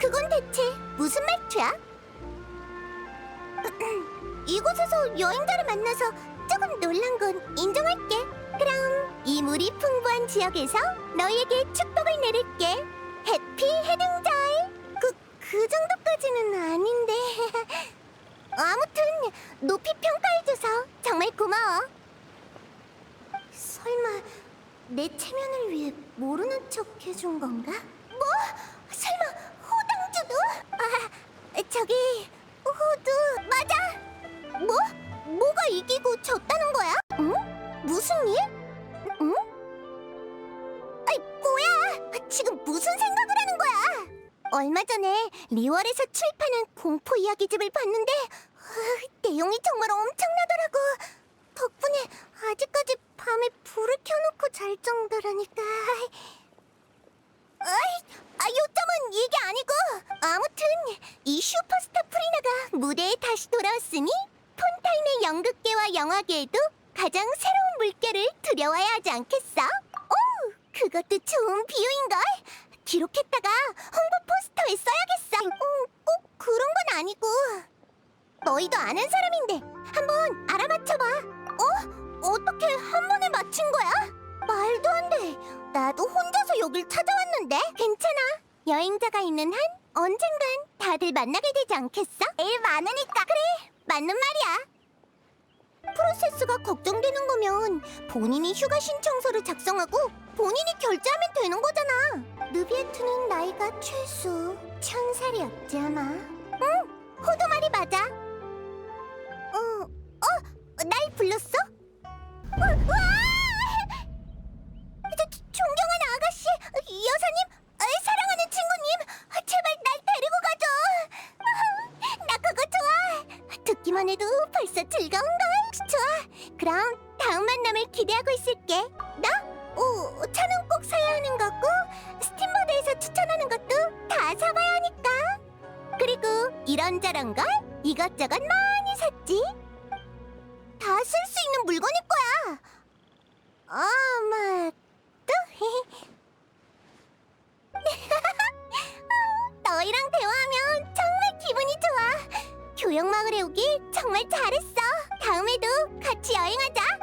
그건 대체 무슨 말투야? 이곳에서 여행자를 만나서 조금 놀란 건 인정할게. 그럼 이 물이 풍부한 지역에서 너에게 축복을 내릴게. 해피 해등절. 그, 그 정도까지는 아닌데. 아무튼 높이 평가해줘서 정말 고마워. 설마 내 체면을 위해 모르는 척 해준 건가? 뭐? 저기 호두 맞아. 뭐? 뭐가 이기고 졌다는 거야? 응? 무슨 일? 응? 아이 뭐야? 지금 무슨 생각을 하는 거야? 얼마 전에 리월에서 출판한 공포 이야기집을 봤는데 아, 내용이 정말 엄청나더라고. 덕분에 아직까지 밤에 불을 켜놓고 잘 정도라니까. 아이, 아 요점은 이게 아니고 아무튼 이 슈퍼스타 프리나가 무대에 다시 돌아왔으니 폰타인의 연극계와 영화계에도 가장 새로운 물결을 들여와야 하지 않겠어? 오, 그것도 좋은 비유인걸. 기록했다가 홍보 포스터에 써야겠어. 음, 꼭 그런 건 아니고. 너희도 아는 사람인데 한번 알아맞혀봐. 어? 어떻게 한 번에 맞힌 거야? 말도 안 돼. 나도 혼자서 여길 찾아왔는데. 괜찮아. 여행자가 있는 한 언젠간 다들 만나게 되지 않겠어? 일 많으니까. 그래, 맞는 말이야. 프로세스가 걱정되는 거면 본인이 휴가 신청서를 작성하고 본인이 결제하면 되는 거잖아. 느비에트는 나이가 최소 천 살이었지 아마. 응, 호두 말이 맞아. 어, 어, 날 불렀어? 어, 듣기만 해도 벌써 즐거운 걸. 좋아. 그럼 다음 만남을 기대하고 있을게. 나? 오, 차는 꼭 사야 하는 거고 스팀버드에서 추천하는 것도 다 사봐야 하니까. 그리고 이런저런 걸 이것저것 많이 샀지. 조형마을에 오길 정말 잘했어. 다음에도 같이 여행하자.